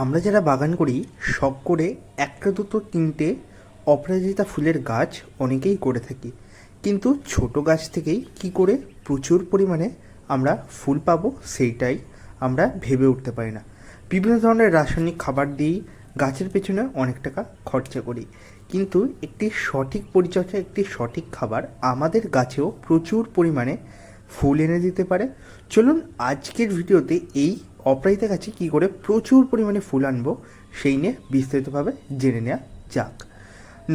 আমরা যারা বাগান করি, শখ করে একটা দুটো তিনটে অপরাজিতা ফুলের গাছ অনেকেই করে থাকি। কিন্তু ছোট গাছ থেকেই কি করে প্রচুর পরিমাণে আমরা ফুল পাবো সেইটাই আমরা ভেবে উঠতে পারি না। বিভিন্ন ধরনের রাসায়নিক খাবার দিয়েই গাছের পেছনে অনেক টাকা খরচা করি। কিন্তু একটি সঠিক পরিচর্যা, একটি সঠিক খাবার আমাদের গাছেও প্রচুর পরিমাণে ফুল এনে দিতে পারে। চলুন আজকের ভিডিওতে এই অপরাজিতা গাছে কী করে প্রচুর পরিমাণে ফুল আনব, সেই নিয়ে বিস্তারিতভাবে জেনে নেওয়া যাক।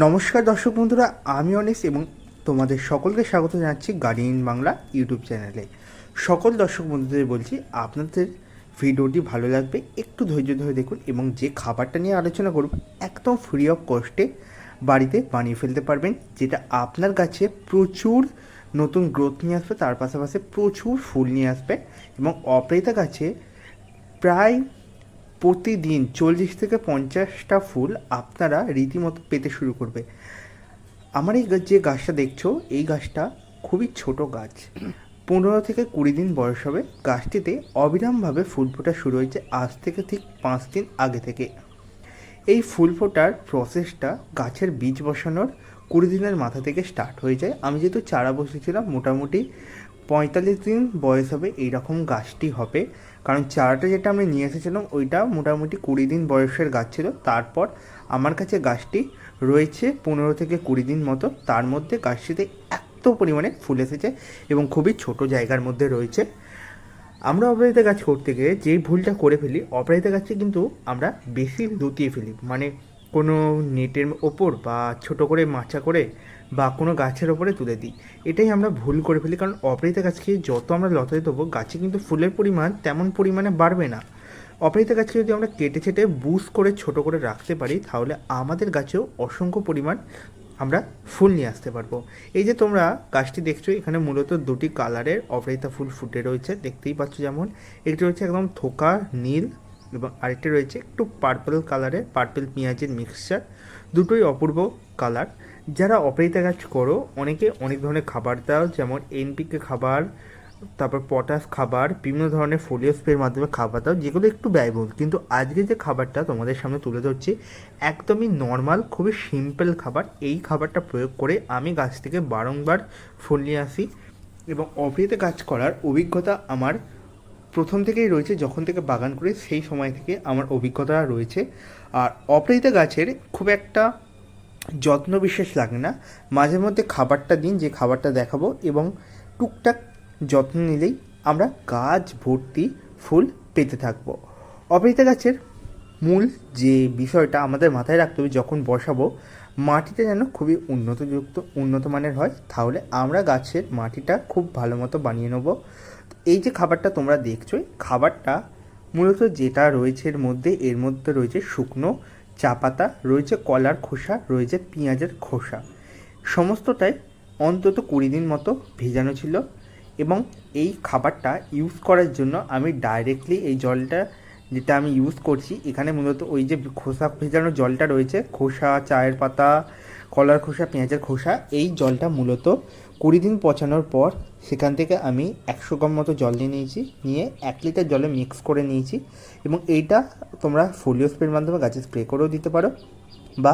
নমস্কার দর্শক বন্ধুরা, আমি অনিস এবং তোমাদের সকলকে স্বাগত জানাচ্ছি গার্ডিয়ান বাংলা ইউটিউব চ্যানেলে। সকল দর্শক বন্ধুদের বলছি, আপনাদের ভিডিওটি ভালো লাগবে, একটু ধৈর্য ধরে দেখুন এবং যে খাবারটা নিয়ে আলোচনা করব, একদম ফ্রি অফ কস্টে বাড়িতে বানিয়ে ফেলতে পারবেন, যেটা আপনার গাছে প্রচুর নতুন গ্রোথ নিয়ে আসবে, তার পাশাপাশি প্রচুর ফুল নিয়ে আসবে এবং অপরাজিতা গাছে প্রায় প্রতিদিন চল্লিশ থেকে পঞ্চাশটা ফুল আপনারা রীতিমতো পেতে শুরু করবে। আমার এই যে গাছটা দেখছ, এই গাছটা খুবই ছোট গাছ। পনেরো থেকে কুড়ি দিন বয়স হবে। গাছটিতে অবিরামভাবে ফুল ফোটা শুরু হয়েছে আজ থেকে ঠিক পাঁচ দিন আগে থেকে। এই ফুল ফোটার প্রসেসটা গাছের বীজ বসানোর কুড়ি দিনের মাথা থেকে স্টার্ট হয়ে যায়। আমি যেহেতু চারা বসেছিলাম, মোটামুটি পঁয়তাল্লিশ দিন বয়স হবে, এইরকম গাছটি হবে। কারণ চারাটা যেটা আমি নিয়ে এসেছিলাম, ওইটা মোটামুটি কুড়ি দিন বয়সের গাছ ছিল। তারপর আমার কাছে গাছটি রয়েছে পনেরো থেকে কুড়ি দিন মতো। তার মধ্যে গাছটিতে এত পরিমাণে ফুল এসেছে এবং খুবই ছোট জায়গার মধ্যে রয়েছে। আমরা অপরাজিতা গাছ করতে গিয়ে যে ভুলটা করে ফেলি, অপরাজিতা গাছে কিন্তু আমরা বেশি লুতিয়ে ফেলি। মানে কোনো নেটের ওপর বা ছোট করে মাচা করে বা কোনো গাছের ওপরে তুলে দিই। এটাই আমরা ভুল করে ফেলি, কারণ অপরাজিতা গাছকে যত আমরা লতায় দেবো, গাছে কিন্তু ফুলের পরিমাণ তেমন পরিমাণে বাড়বে না। অপরাজিতা গাছকে যদি আমরা কেটে ছেটে বুস করে ছোট করে রাখতে পারি, তাহলে আমাদের গাছেও অসংখ্য পরিমাণ আমরা ফুল নিয়ে আসতে পারব। এই যে তোমরা গাছটি দেখছ, এখানে মূলত দুটি কালারের অপরাজিতা ফুল ফুটে রয়েছে, দেখতেই পাচ্ছ যেমন। একটি রয়েছে একদম থোকা নীল এবং আরেকটি রয়েছে একটু পার্পল কালারের পার্পল পেঁয়াজের মিক্সচার দুটোই অপূর্ব কালার যারা অপরাজিতা গাছ করো, অনেকে অনেক ধরনের খাবার দাও, যেমন এনপিকে খাবার, তারপর পটাশ খাবার, বিভিন্ন ধরনের ফোলিও স্প্রের মাধ্যমে খাবার দাও, যেগুলো একটু ব্যয়বহুল। কিন্তু আজকে যে খাবারটা তোমাদের সামনে তুলে ধরছি, একদমই নর্মাল খুবই সিম্পল খাবার। এই খাবারটা প্রয়োগ করে আমি গাছ থেকে বারংবার ফুল নিয়ে আসি এবং অপরিতে কাজ করার অভিজ্ঞতা আমার প্রথম থেকেই রয়েছে, যখন থেকে বাগান করি, সেই সময় থেকে আমার অভিজ্ঞতা রয়েছে। আর অপরাজিতা গাছের খুব একটা যত্ন বিশেষ লাগে না। মাঝে মধ্যে খাবারটা দিন, যে খাবারটা দেখাবো এবং টুকটাক যত্ন নিলেই আমরা গাছ ভর্তি ফুল পেতে থাকব। অপরাজিতা গাছের মূল যে বিষয়টা আমাদের মাথায় রাখতে হবে, যখন বসাবো, মাটিটা যেন খুবই উন্নতযুক্ত উন্নত মানের হয়, তাহলে আমরা গাছের মাটিটা খুব ভালো মতো বানিয়ে নেব। এই যে খাবারটা তোমরা দেখছ খাবারটা মূলত যেটা রয়েছে এর মধ্যে এর মধ্যে রয়েছে শুকনো চা পাতা, রয়েছে কলার খোসা, রয়েছে পেঁয়াজের খোসা। সমস্তটাই অন্তত কুড়ি দিন মতো ভেজানো ছিল এবং এই খাবারটা ইউজ করার জন্য আমি ডাইরেক্টলি এই জলটা যেটা আমি ইউজ করছি, এখানে মূলত ওই যে খোসা ভেজানো জলটা রয়েছে, খোসা, চায়ের পাতা, কলার খোসা, পেঁয়াজের খোসা, এই জলটা মূলত কুড়ি দিন পচানোর পর সেখান থেকে আমি একশো গ্রাম মতো জল নিয়ে নিয়েছি, নিয়ে এক লিটার জলে মিক্স করে নিয়েছি এবং এইটা তোমরা ফোলিও স্প্রের মাধ্যমে গাছে স্প্রে করেও দিতে পারো বা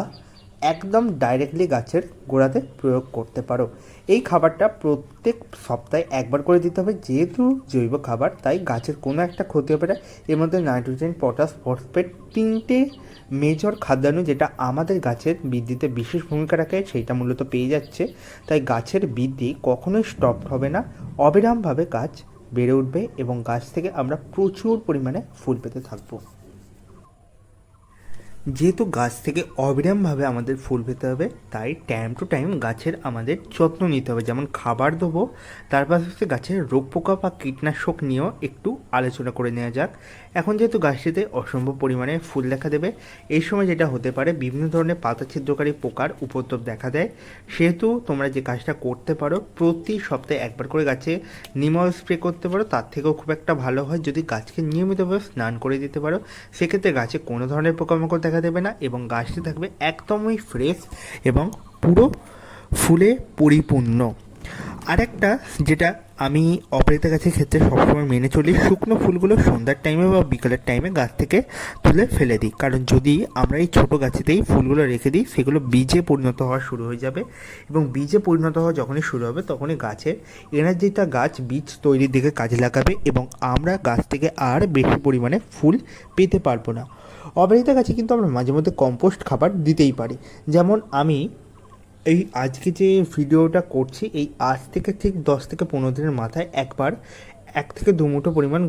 একদম ডাইরেক্টলি গাছের গোড়াতে প্রয়োগ করতে পারো। এই খাবারটা প্রত্যেক সপ্তাহে একবার করে দিতে হবে। যেহেতু জৈব খাবার, তাই গাছের কোনো একটা ক্ষতি হবে না। এর মধ্যে নাইট্রোজেন পটাশ ফসফেট তিনটে মেজর খাদ্যাণু যেটা আমাদের গাছের বৃদ্ধিতে বিশেষ ভূমিকা রাখে, সেইটা মূলত পেয়ে যাচ্ছে। তাই গাছের বৃদ্ধি কখনোই স্টপ হবে না। অবিরামভাবে গাছ বেড়ে উঠবে এবং গাছ থেকে আমরা প্রচুর পরিমাণে ফুল পেতে থাকব। যেহেতু গাছ থেকে অবিরামভাবে আমাদের ফুল পেতে হবে, তাই টাইম টু টাইম গাছের আমাদের যত্ন নিতে হবে। যেমন খাবার দেবো, তার পাশাপাশি গাছের রোগ পোকা বা কীটনাশক নিয়েও একটু আলোচনা করে নেওয়া যাক। এখন যেহেতু গাছটিতে অসম্ভব পরিমাণে ফুল দেখা দেবে, এই সময় যেটা হতে পারে, বিভিন্ন ধরনের পাতা ছিদ্রকারী পোকার উপদ্রব দেখা দেয়। সেহেতু তোমরা যে কাজটা করতে পারো, প্রতি সপ্তাহে একবার করে গাছে নিমল স্প্রে করতে পারো, তার থেকেও খুব একটা ভালো হয়। যদি গাছকে নিয়মিতভাবে স্নান করে দিতে পারো, সেক্ষেত্রে গাছে কোনো ধরনের পোকামাকড় দেখা দেবে না এবং গাছটি থাকবে একদমই ফ্রেশ এবং পুরো ফুলে পরিপূর্ণ। আরেকটা, যেটা আমি অপরাজিতা গাছের ক্ষেত্রে সবসময় মেনে চলি, শুকনো ফুলগুলো সন্ধ্যার টাইমে বা বিকালের টাইমে গাছ থেকে তুলে ফেলে দিই। কারণ যদি আমরা এই ছোটো গাছেতেই ফুলগুলো রেখে দিই, সেগুলো বীজে পরিণত হওয়া শুরু হয়ে যাবে এবং বীজে পরিণত হওয়া যখনই শুরু হবে, তখনই গাছের এনার্জিটা গাছ বীজ তৈরির দিকে কাজে লাগাবে এবং আমরা গাছ থেকে আর বেশি পরিমাণে ফুল পেতে পারব না। অপরাজিতা গাছে কিন্তু আমরা মাঝে মধ্যে কম্পোস্ট খাবার দিতেই পারি। যেমন আমি এই আজকে যে ভিডিওটা করছি, এই আজ থেকে ঠিক দশ থেকে পনেরো দিনের মাথায় একবার এক থেকে দু মুঠো পরিমাণ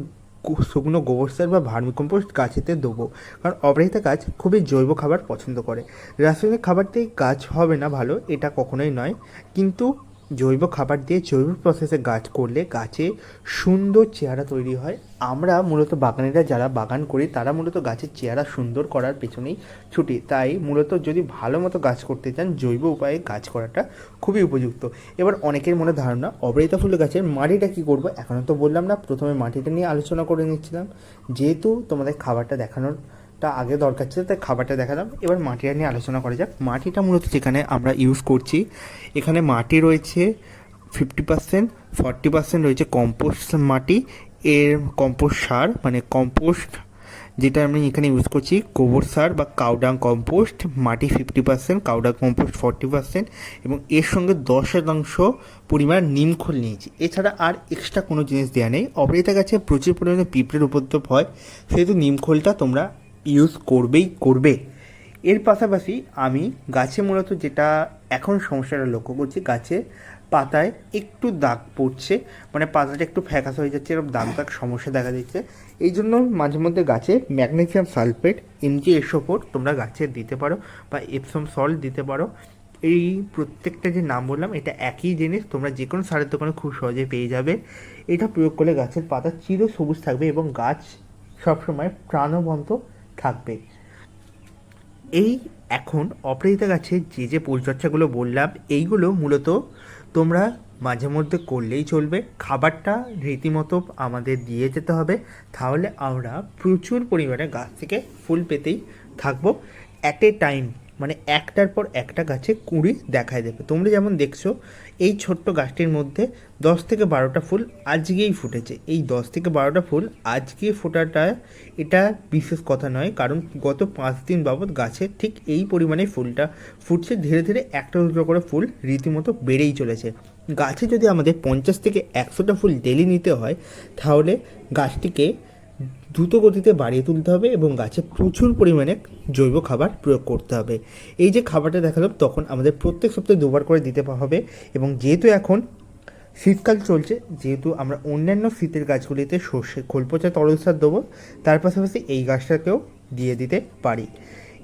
শুকনো গোবর সার বা ভার্মিকম্পোস্ট গাছেতে দেবো। কারণ অপরাহিতা গাছ খুবই জৈব খাবার পছন্দ করে। রাসায়নিক খাবার দিয়ে গাছ হবে না ভালো, এটা কখনোই নয়। কিন্তু জৈব খাবার দিয়ে জৈব প্রসেসে গাছ করলে গাছে সুন্দর চেহারা তৈরি হয়। আমরা মূলত বাগানিরা যারা বাগান করি, তারা মূলত গাছের চেহারা সুন্দর করার পেছনেই ছুটি। তাই মূলত যদি ভালো মতো গাছ করতে চান, জৈব উপায়ে গাছ করাটা খুবই উপযুক্ত। এবার অনেকের মনে ধারণা অবরিতা ফুল গাছের মাটিটা কী করব? এখনও তো বললাম না, প্রথমে মাটিটা নিয়ে আলোচনা করে নিচ্ছিলাম। যেহেতু তোমাদের খাবারটা দেখানোর টা আগে দরকার ছিল, তাই খাবারটা দেখালাম। এবার মাটিটা নিয়ে আলোচনা করা যাক। মাটিটা মূলত যেখানে আমরা ইউজ করছি, এখানে মাটি রয়েছে ফিফটি পার্সেন্ট ফর্টি পার্সেন্ট রয়েছে কম্পোস্ট মাটি। এর কম্পোস্ট সার মানে কম্পোস্ট যেটা আমি এখানে ইউজ করছি, গোবর সার বা কাউডাং কম্পোস্ট মাটি fifty percent cow dung compost forty percent এবং এর সঙ্গে দশ শতাংশ পরিমাণ নিমখোল নিয়েছি। এছাড়া আর এক্সট্রা কোনো জিনিস দেওয়া নেই। অপরিতা গাছে প্রচুর পরিমাণে পিঁপড়ের উপদ্রব হয়, সেহেতু নিমখোলটা তোমরা ইউজ করবেই করবে। এর পাশাপাশি আমি গাছে মূলত যেটা এখন সমস্যাটা লক্ষ্য করছি, গাছে পাতায় একটু দাগ পড়ছে মানে পাতাটা একটু ফ্যাকাস হয়ে যাচ্ছে, এরকম দাগ দাগ সমস্যা দেখা দিচ্ছে। এই জন্য মাঝে মধ্যে গাছে ম্যাগনেসিয়াম সালফেট এমজি এসোফোর তোমরা গাছে দিতে পারো বা এপসম সল্ট দিতে পারো। এই প্রত্যেকটা যে নাম বললাম, এটা একই জিনিস, তোমরা যে কোনো সারের দোকানে খুব সহজে পেয়ে যাবে। এটা প্রয়োগ করলে গাছের পাতা চির সবুজ থাকবে এবং গাছ সবসময় প্রাণবন্ত থাকবে। এই এখন অপরাজিতা গাছের যে যে পরিচর্যাগুলো বললাম, এইগুলো মূলত তোমরা মাঝে মধ্যে করলেই চলবে। খাবারটা রীতিমতো আমাদের দিয়ে যেতে হবে। তাহলে আমরা প্রচুর পরিমাণে গাছ থেকে ফুল পেতেই থাকব। অ্যাট এ টাইম মানে একটার পর একটা গাছে কুঁড়ি দেখায় দেবে। তোমরা যেমন দেখছ, এই ছোট্ট গাছটির মধ্যে দশ থেকে বারোটা ফুল আজকেই ফুটেছে। এই দশ থেকে বারোটা ফুল আজকে ফোটাটা এটা বিশেষ কথা নয়, কারণ গত পাঁচ দিন বাবদ গাছে ঠিক এই পরিমাণে ফুলটা ফুটছে। ধীরে ধীরে একটা দুটো করে ফুল রীতিমতো বেড়েই চলেছে। গাছে যদি আমাদের পঞ্চাশ থেকে একশোটা ফুল ডেলি নিতে হয়, তাহলে গাছটিকে দ্রুত গতিতে বাড়িয়ে তুলতে হবে এবং গাছে প্রচুর পরিমাণে জৈব খাবার প্রয়োগ করতে হবে। এই যে খাবারটা দেখালাম, তখন আমাদের প্রত্যেক সপ্তাহে দুবার করে দিতে হবে এবং যেহেতু এখন শীতকাল চলছে, যেহেতু আমরা অন্যান্য শীতের গাছগুলিতে সর্ষে খোল পচা তরল সার দেবো, তার পাশাপাশি এই গাছটাকেও দিয়ে দিতে পারি।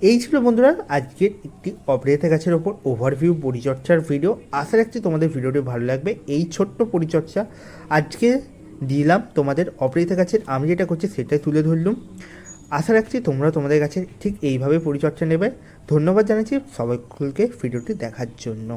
এই ছিল বন্ধুরা, আজকের একটি অপরিয়তা গাছের ওপর ওভারভিউ পরিচর্যার ভিডিও আশা রাখছি তোমাদের ভিডিওটি ভালো লাগবে। এই ছোট্ট পরিচর্চা আজকে দিলাম তোমাদের অপরিয়তা গাছের আমি যেটা করছি সেটাই তুলে ধরলুম। আশা রাখছি তোমরা তোমাদের কাছে ঠিক এইভাবে পরিচর্যা নেবে। ধন্যবাদ জানাচ্ছি সবাইকে ভিডিওটি দেখার জন্য।